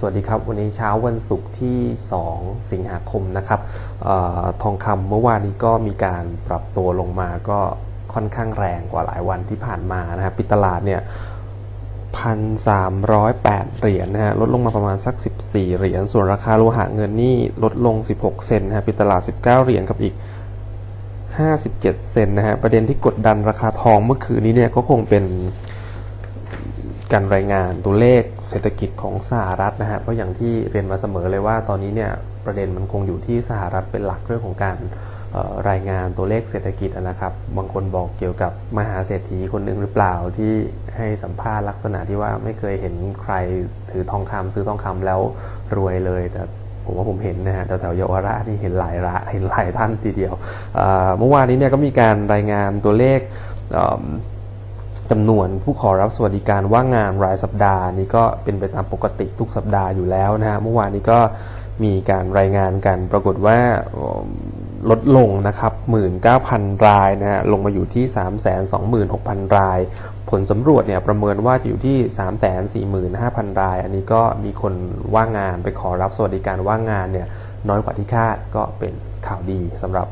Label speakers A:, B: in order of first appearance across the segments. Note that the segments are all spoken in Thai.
A: สวัสดีครับ วันนี้เช้าวันศุกร์ที่ 2 สิงหาคมนะครับออทองคำเมื่อวานนี้ก็มีการปรับตัวลงมาก็ค่อนข้างแรงกว่าหลายวันที่ผ่านมานะครับปิดตลาดเนี่ยพันสามร้อยแปดเหรียญนะฮะลดลงมาประมาณสัก 14 เหรียญ ส่วนราคาโลหะเงินนี่ลดลง 16 เซนนะฮะปิดตลาด 19 เหรียญกับอีก 57 เซนนะฮะประเด็นที่กดดันราคาทองเมื่อคืนนี้เนี่ยก็คงเป็น การรายงานตัวเลขเศรษฐกิจของสหรัฐนะฮะเพราะอย่างที่เรียนมาเสมอเลยว่าตอนนี้เนี่ยประเด็นมันคงอยู่ที่สหรัฐเป็นหลักเรื่องของการรายงานตัวเลขเศรษฐกิจนะครับ บางคนบอกเกี่ยวกับมหาเศรษฐีคนหนึ่งหรือเปล่าที่ให้สัมภาษณ์ลักษณะที่ว่าไม่เคยเห็นใครถือทองคำซื้อทองคำแล้วรวยเลย แต่ผมว่าผมเห็นนะฮะแถวๆเยาวราชนี่เห็นหลายระเห็นหลายท่านทีเดียวเมื่อวานนี้เนี่ยก็มีการรายงานตัวเลข จำนวนผู้ขอรับสวัสดิการว่างงานรายสัปดาห์นี้ก็เป็นไปตามปกติทุกสัปดาห์อยู่แล้วนะฮะเมื่อวานนี้ก็มีการรายงานกัน ปรากฏว่าลดลงนะครับ 19,000 รายนะฮะลงมาอยู่ที่ 326,000 ราย ผลสำรวจเนี่ยประเมินว่าจะอยู่ที่ 345,000 ราย อันนี้ก็มีคนว่างงานไปขอรับสวัสดิการว่างงานเนี่ยน้อยกว่าที่คาดก็เป็น ข่าวดีสำหรับ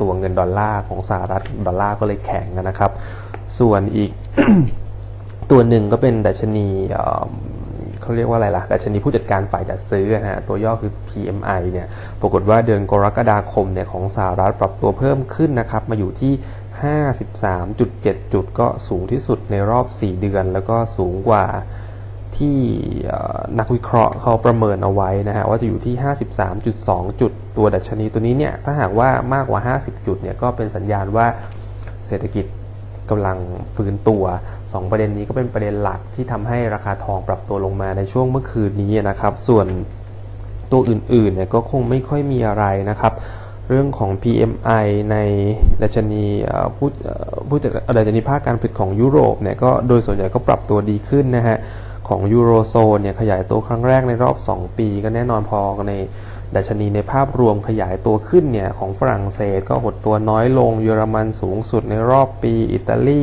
A: ตัวเงินดอลลาร์ของสหรัฐดอลลาร์ก็เลยแข็งนะครับ ส่วนอีกตัวหนึ่งก็เป็นดัชนีเอ่อเขาเรียกว่าอะไรล่ะ ดัชนีผู้จัดการฝ่ายจัดซื้อนะฮะ ตัวย่อคือ PMI เนี่ย ปรากฏว่าเดือนกรกฎาคมเนี่ยของสหรัฐปรับตัวเพิ่มขึ้นนะครับ มาอยู่ที่ 53.7 จุดก็สูงที่สุดในรอบ 4 เดือน แล้วก็สูงกว่า ที่นักวิเคราะห์เขาประเมินเอาไว้นะฮะว่าจะอยู่ที่ 53.2 จุดตัวดัชนีตัวนี้เนี่ยถ้าหากว่ามากกว่า 50 จุดเนี่ยก็เป็นสัญญาณว่าเศรษฐกิจกำลังฟื้นตัว 2 ประเด็นนี้ก็เป็นประเด็นหลักที่ทำให้ราคาทองปรับตัวลงมาในช่วงเมื่อคืนนี้นะครับ ส่วนตัวอื่นๆเนี่ยก็คงไม่ค่อยมีอะไรนะครับ เรื่องของ PMI ในดัชนีผู้เอ่อผู้จัดดัชนีภาคการผลิตของยุโรปเนี่ยก็โดยส่วนใหญ่ก็ปรับตัวดีขึ้นนะฮะ ของยูโรโซนเนี่ยขยายตัวครั้งแรกในรอบ 2 ปีก็แน่นอนพอในดัชนีในภาพรวมขยายตัวขึ้นเนี่ยของฝรั่งเศสก็หดตัวน้อยลงเยอรมันสูงสุดในรอบปี อิตาลี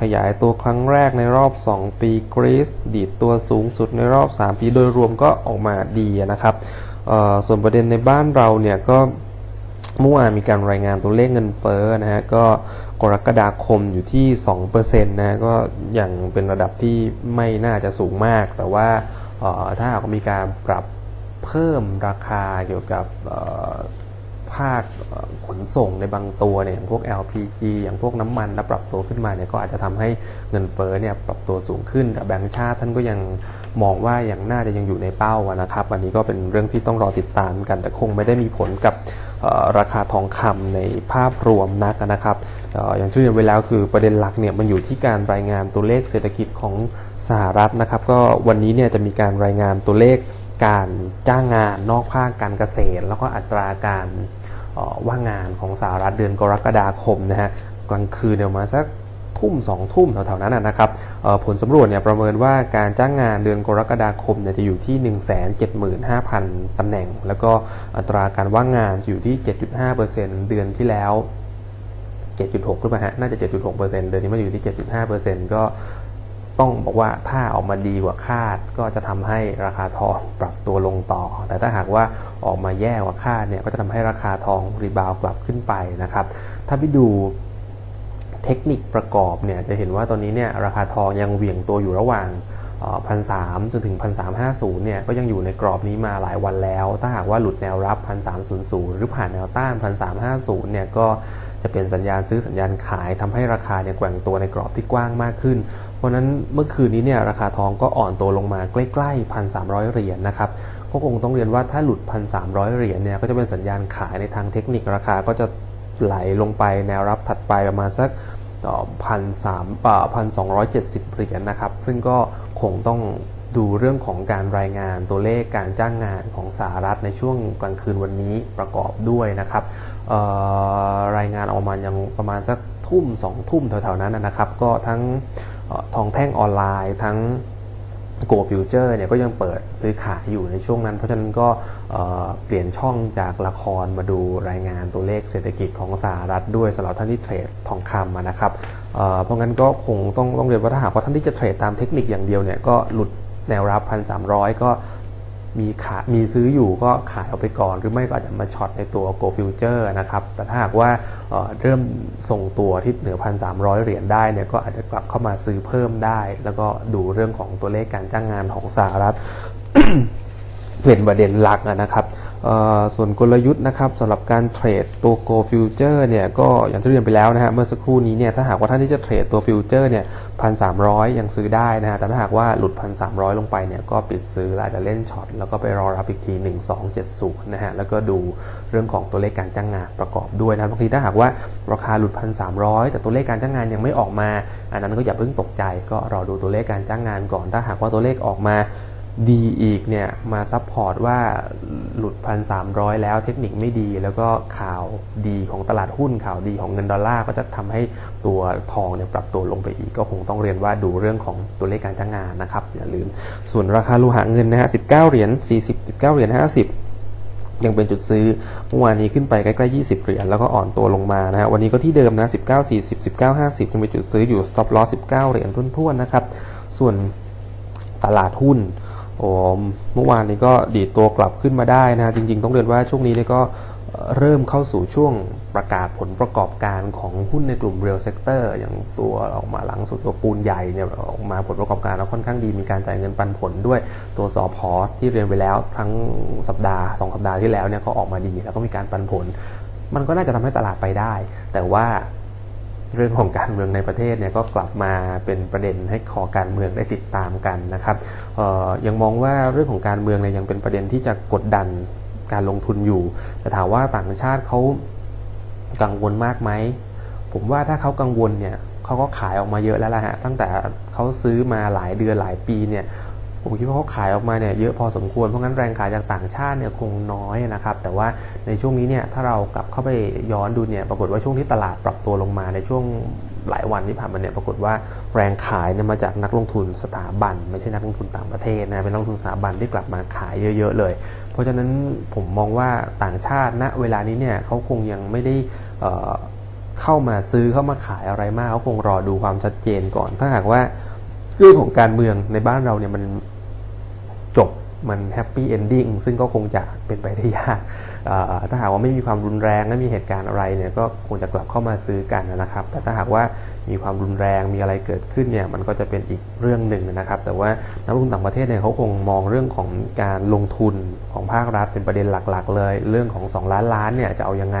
A: ขยายตัวครั้งแรกในรอบ 2 ปีกรีซดีดตัวสูงสุดในรอบ 3 ปีโดยรวมก็ออกมาดีนะครับส่วนประเด็นในบ้านเราเนี่ยก็เมื่อวานมีการรายงานตัวเลขเงินเฟ้อนะฮะก็ กรกฎาคมอยู่ที่2%นะฮะก็ย่างเป็นระดับที่ไม่น่าจะสูงมาก แต่ว่าถ้าหากมีการปรับเพิ่มราคาเกี่ยวกับภาคขนส่งในบางตัวเนี่ยอย่างพวก LPG อย่างพวกน้ำมันแล้วปรับตัวขึ้นมาเนี่ยก็อาจจะทำให้เงินเฟ้อเนี่ยปรับตัวสูงขึ้นแต่แบงก์ชาติท่านก็ยังมองว่ายังน่าจะยังอยู่ในเป้านะครับ อันนี้ก็เป็นเรื่องที่ต้องรอติดตามกัน แต่คงไม่ได้มีผลกับ ราคาทองคำในภาพรวมนักนะครับออย่างที่เรียนไว้แล้วคือประเด็นหลักเนี่ยมันอยู่ที่การรายงานตัวเลขเศรษฐกิจของสหรัฐนะครับ ก็วันนี้เนี่ยจะมีการรายงานตัวเลขการจ้างงานนอกภาคการเกษตร แล้วก็อัตราการว่างงานของสหรัฐเดือนกรกฎาคมนะฮะกลางคืนเดี๋ยวมาสัก ทุ่มสองทุ่มแถวๆนั้นนะครับผลสำรวจเนี่ยประเมินว่าการจ้างงานเดือนกรกฎาคมเนี่ยจะอยู่ที่ 175,000 ตำแหน่ง แล้วก็อัตราการว่างงานอยู่ที่ 7.5%เดือนที่แล้ว 7.6หรือเปล่าฮะน่าจะ 7.6%เดือนนี้มาอยู่ที่ 7.5%ก็ต้องบอกว่าถ้าออกมาดีกว่าคาดก็จะทำให้ราคาทองปรับตัวลงต่อ แต่ถ้าหากว่าออกมาแย่กว่าคาดเนี่ยก็จะทำให้ราคาทองรีบาวกลับขึ้นไปนะครับ ถ้าไปดู เทคนิคประกอบเนี่ยจะเห็นว่าตอนนี้เนี่ยราคาทองยังเหวี่ยงตัวอยู่ระหว่างพันสามจนถึงพันสามห้าศูนย์เนี่ยก็ยังอยู่ในกรอบนี้มาหลายวันแล้ว ถ้าหากว่าหลุดแนวรับพันสามศูนย์ศูนย์หรือผ่านแนวต้านพันสามห้าศูนย์เนี่ยก็จะเป็นสัญญาณซื้อสัญญาณขายทำให้ราคาเนี่ยแกว่งตัวในกรอบที่กว้างมากขึ้น เพราะนั้นเมื่อคืนนี้เนี่ยราคาทองก็อ่อนตัวลงมาใกล้ๆพันสามร้อยเหรียญนะครับก็คงต้องเรียนว่าถ้าหลุดพันสามร้อยเหรียญเนี่ยก็จะเป็นสัญญาณขายในทางเทคนิคราคาก็จะไหลลงไปแนวรับถัดไปประมาณสัก พันสามพันสองร้อยเจ็ดสิบเหรียญนะครับ ซึ่งก็คงต้องดูเรื่องของการรายงานตัวเลขการจ้างงานของสหรัฐในช่วงกลางคืนวันนี้ประกอบด้วยนะครับรายงานออกมายังประมาณสักทุ่มสองทุ่มแถวๆนั้นนะครับ ก็ทั้งออทองแท่งออนไลน์ทั้ง โกลฟิวเจอร์เนี่ยก็ยังเปิดซื้อขายอยู่ในช่วงนั้น เพราะฉะนั้นก็เอ่อเปลี่ยนช่องจากละครมาดูรายงานตัวเลขเศรษฐกิจของสหรัฐด้วยสำหรับท่านที่เทรดทองคำนะครับเเพราะงั้นก็คงต้องต้องเรียนว่าถ้าหากว่าท่านที่จะเทรดตามเทคนิคอย่างเดียวเนี่ยก็หลุดแนวรับ 1,300 ก็ มีขายมีซื้ออยู่ก็ขายออกไปก่อน หรือไม่ก็อาจจะมาช็อตในตัว Go Future นะครับ แต่ถ้าหากว่าเเริ่มส่งตัวที่เหนือพันสามร้อยเหรียญได้เนี่ยก็อาจจะกลับเข้ามาซื้อเพิ่มได้ แล้วก็ดูเรื่องของตัวเลขการจ้างงานของสหรัฐเป็นประเด็นหลักนะครับ ส่วนกลยุทธ์นะครับสำหรับการเทรดตัว Go Future เนี่ยก็อย่างที่เรียนไปแล้วนะฮะเมื่อสักครู่นี้เนี่ยถ้าหากว่าท่านที่จะเทรดตัวฟิวเจอร์เนี่ยพันสามยังซื้อได้นะฮะแต่ถ้าหากว่าหลุด1,300ลงไปเนี่ยก็ปิดซื้อแล้วอาจจะเล่นช็อตแล้วก็ไปรอรับอีกที1270นะฮะแล้วก็ดูเรื่องของตัวเลขการจ้างงานประกอบด้วยนะบางทีถ้าหากว่าราคาหลุด1,300แต่ตัวเลขการจ้างงานยังไม่ออกมา อันนั้นก็อย่าเพิ่งตกใจ ก็รอดูตัวเลขการจ้างงานก่อน ถ้าหากว่าตัวเลขออกมา ดีอีกเนี่ยมาซัพพอร์ตว่าหลุด1,300แล้วเทคนิคไม่ดี แล้วก็ข่าวดีของตลาดหุ้นข่าวดีของเงินดอลลาร์ก็จะทำให้ตัวทองเนี่ยปรับตัวลงไปอีก ก็คงต้องเรียนว่าดูเรื่องของตัวเลขการจ้างงานนะครับ อย่าลืม ส่วนราคาโลหะเงินนะฮะ19เหรียญ40 19เหรียญ50ยังเป็นจุดซื้อเมื่อวานนี้ขึ้นไปใกล้ๆ 20 เหรียญแล้วก็อ่อนตัวลงมานะฮะวันนี้ก็ที่เดิมนะ 19 40 19 50ยังเป็นจุดซื้ออยู่ stop loss 19 เหรียญทุ่นๆนะครับ ส่วนตลาดหุ้น โอ้เมื่อวานนี้ก็ดีดตัวกลับขึ้นมาได้นะ จริง ๆ ต้องเรียนว่าช่วงนี้เนี่ยก็เริ่มเข้าสู่ช่วงประกาศผลประกอบการของหุ้นในกลุ่ม real sector อย่างตัวออกมาหลังสุดตัวปูนใหญ่เนี่ยออกมาผลประกอบการแล้วค่อนข้างดีมีการจ่ายเงินปันผลด้วยตัวสอพอที่เรียนไปแล้วทั้งสัปดาห์สองสัปดาห์ที่แล้วเนี่ยก็ออกมาดีแล้วก็มีการปันผล มันก็น่าจะทำให้ตลาดไปได้ แต่ว่า เรื่องของการเมืองในประเทศเนี่ยก็กลับมาเป็นประเด็นให้คอการเมืองได้ติดตามกันนะครับยังมองว่าเรื่องของการเมืองเนี่ยยังเป็นประเด็นที่จะกดดันการลงทุนอยู่ แต่ถามว่าต่างชาติเขากังวลมากไหมผมว่าถ้าเขากังวลเนี่ยเขาก็ขายออกมาเยอะแล้วล่ะฮะตั้งแต่เขาซื้อมาหลายเดือนหลายปีเนี่ย ผมคิดว่าเขาขายออกมาเนี่ยเยอะพอสมควรเพราะงั้นแรงขายจากต่างชาติเนี่ยคงน้อยนะครับ แต่ว่าในช่วงนี้เนี่ยถ้าเรากลับเข้าไปย้อนดูเนี่ยปรากฏว่าช่วงที่ตลาดปรับตัวลงมาในช่วงหลายวันที่ผ่านมาเนี่ยปรากฏว่าแรงขายเนี่ยมาจากนักลงทุนสถาบัน ไม่ใช่นักลงทุนต่างประเทศนะเป็นนักลงทุนสถาบันที่กลับมาขายเยอะ ๆ เลย เพราะฉะนั้นผมมองว่าต่างชาติณเวลานี้เนี่ยเขาคงยังไม่ได้เอ่อเข้ามาซื้อเข้ามาขายอะไรมากเขาคงรอดูความชัดเจนก่อน ถ้าหากว่าเรื่องของการเมืองในบ้านเราเนี่ยมัน จบมันแฮปปี้เอนดิ้งซึ่งก็คงจะเป็นไปได้ยาก ถ้าหากว่าไม่มีความรุนแรงไม่มีเหตุการณ์อะไรเนี่ยก็คงจะกลับเข้ามาซื้อกันนะครับ แต่ถ้าหากว่ามีความรุนแรงมีอะไรเกิดขึ้นเนี่ยมันก็จะเป็นอีกเรื่องหนึ่งนะครับ แต่ว่านักลงทุนต่างประเทศเนี่ยเขาคงมองเรื่องของการลงทุนของภาครัฐเป็นประเด็นหลักๆ เลย เรื่องของ 2 ล้านล้านเนี่ยจะเอายังไง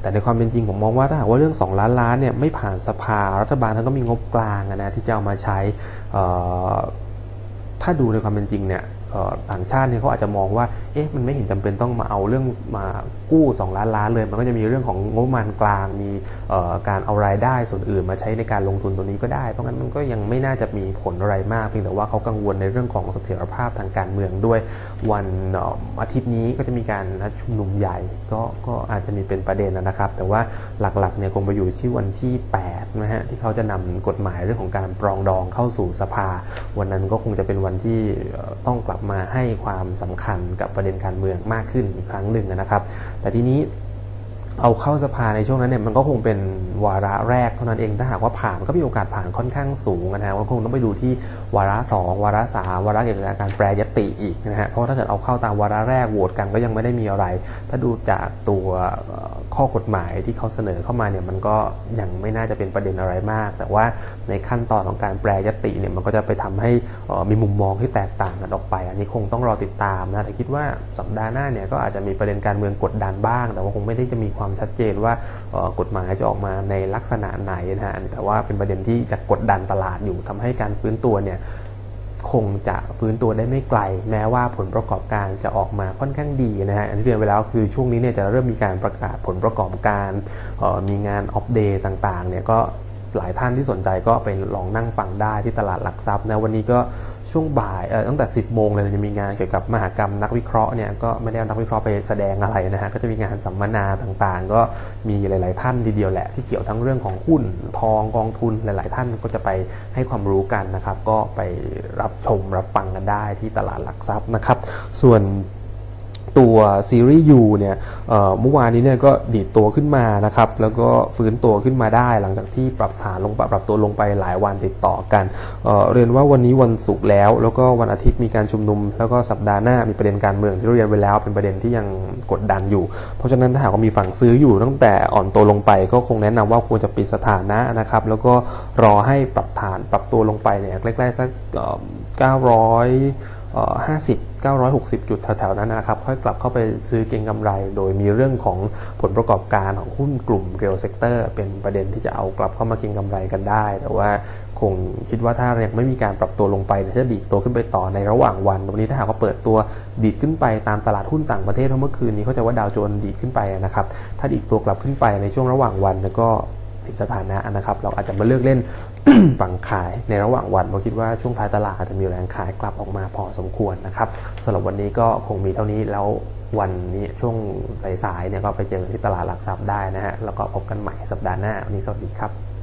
A: แต่ในความเป็นจริงผมมองว่าถ้าหากว่าเรื่อง 2 ล้านล้านเนี่ยไม่ผ่านสภารัฐบาลท่านก็มีงบกลางนะที่จะเอามาใช้ถ้าดูในความเป็นจริงเนี่ย ต่างชาติเนี่ยเขาอาจจะมองว่า เอ๊ะ มันไม่เห็นจำเป็นต้องมาเอาเรื่องมากู้ 2 ล้านล้านเลย มันก็จะมีเรื่องของงบประมาณกลาง มีการเอารายได้ส่วนอื่นมาใช้ในการลงทุนตัวนี้ก็ได้ เพราะงั้นมันก็ยังไม่น่าจะมีผลอะไรมากเพียงแต่ว่าเขากังวลในเรื่องของเสถียรภาพทางการเมืองด้วย วันอาทิตย์นี้ก็จะมีการนัดชุมนุมใหญ่ก็ก็อาจจะมีเป็นประเด็นนะครับ แต่ว่าหลักๆเนี่ยคงไปอยู่ที่วันที่8นะฮะที่เขาจะนำกฎหมายเรื่องของการปรองดองเข้าสู่สภา วันนั้นก็คงจะเป็นวันที่ต้องกลับมาให้ความสำคัญกับประเด็นการเมืองมากขึ้นอีกครั้งหนึ่งนะครับแต่ทีนี้ เอาเข้าสภาในช่วงนั้นเนี่ยมันก็คงเป็นวาระแรกเท่านั้นเองถ้าหากว่าผ่านก็มีโอกาสผ่านค่อนข้างสูงนะฮะก็คงต้องไปดูที่วาระสองวาระสามวาระเกี่ยวกับการแปรยติอีกนะฮะเพราะถ้าเกิดเอาเข้าตามวาระแรกโหวตกันก็ยังไม่ได้มีอะไร ถ้าดูจากตัวข้อกฎหมายที่เขาเสนอเข้ามาเนี่ยมันก็ยังไม่น่าจะเป็นประเด็นอะไรมาก แต่ว่าในขั้นตอนของการแปรยติเนี่ยมันก็จะไปทำให้มีมุมมองที่แตกต่างกันออกไป อันนี้คงต้องรอติดตามนะแต่คิดว่าสัปดาห์หน้าเนี่ยก็อาจจะมีประเด็นการเมืองกดดันบ้าง แต่ว่าคงไม่ได้จะมีความความชัดเจนว่ากฎหมายจะออกมาในลักษณะไหนนะฮะแต่ว่าเป็นประเด็นที่จะกดดันตลาดอยู่ทำให้การฟื้นตัวเนี่ยคงจะฟื้นตัวได้ไม่ไกล แม้ว่าผลประกอบการจะออกมาค่อนข้างดีนะฮะอันที่เรียนไปแล้วคือช่วงนี้เนี่ยจะเริ่มมีการประกาศผลประกอบการออมีงานออฟเดย์ต่างๆเนี่ยก็ หลายท่านที่สนใจก็ไปลองนั่งฟังได้ที่ตลาดหลักทรัพย์นะวันนี้ก็ช่วงบ่ายตั้งแต่ 10 โมงเลยจะมีงานเกี่ยวกับมหากรรมนักวิเคราะห์เนี่ยก็ไม่ได้นักวิเคราะห์ไปแสดงอะไรนะฮะก็จะมีงานสัมมนาต่างๆ ก็มีหลาย ๆ ท่านทีเดียวแหละที่เกี่ยวทั้งเรื่องของหุ้นทองกองทุนหลาย ๆ ท่านก็จะไปให้ความรู้กันนะครับ ก็ไปรับชมรับฟังกันได้ที่ตลาดหลักทรัพย์นะครับ ส่วน ตัวซีรีส์ U เนี่ยเมื่อวานนี้เนี่ยก็ดีดตัวขึ้นมานะครับ แล้วก็ฟื้นตัวขึ้นมาได้หลังจากที่ปรับฐานลงปรับตัวลงไปหลายวันติดต่อกันเเรียนว่าวันนี้วันศุกร์แล้ว แล้วก็วันอาทิตย์มีการชุมนุม แล้วก็สัปดาห์หน้ามีประเด็นการเมืองที่เรียนไปแล้วเป็นประเด็นที่ยังกดดันอยู่ เพราะฉะนั้นถ้าหากว่ามีฝั่งซื้ออยู่ตั้งแต่อ่อนตัวลงไป ก็คงแนะนำว่าควรจะปิดสถานะนะครับ แล้วก็รอให้ปรับฐานปรับตัวลงไปเนี่ยใกล้ๆสักเอ่อ900 ห้าสิบเก้าร้อยหกสิบจุดแถวๆนั้นนะครับ ค่อยกลับเข้าไปซื้อเก็งกำไร โดยมีเรื่องของผลประกอบการของหุ้นกลุ่มเรียลเซกเตอร์เป็นประเด็นที่จะเอากลับเข้ามาเก็งกำไรกันได้ แต่ว่าคงคิดว่าถ้ายังไม่มีการปรับตัวลงไปเนี่ยจะดีดตัวขึ้นไปต่อในระหว่างวัน วันนี้ถ้าหากว่าเปิดตัวดีดขึ้นไปตามตลาดหุ้นต่างประเทศเมื่อคืนนี้เขาจะว่าดาวโจนส์ดีดขึ้นไปนะครับ ถ้าดีดตัวกลับขึ้นไปในช่วงระหว่างวันแล้วก็ ถึงสถานะนะครับ เราอาจจะมาเลือกเล่นฝั่งขายในระหว่างวันเราคิดว่าช่วงท้ายตลาดอาจจะมีแรงขายกลับออกมาพอสมควรนะครับสำหรับวันนี้ก็คงมีเท่านี้แล้ววันนี้ช่วงสายๆเนี่ยก็ไปเจอที่ตลาดหลักทรัพย์ได้นะฮะแล้วก็พบกันใหม่สัปดาห์หน้าวันนี้สวัสดีครับ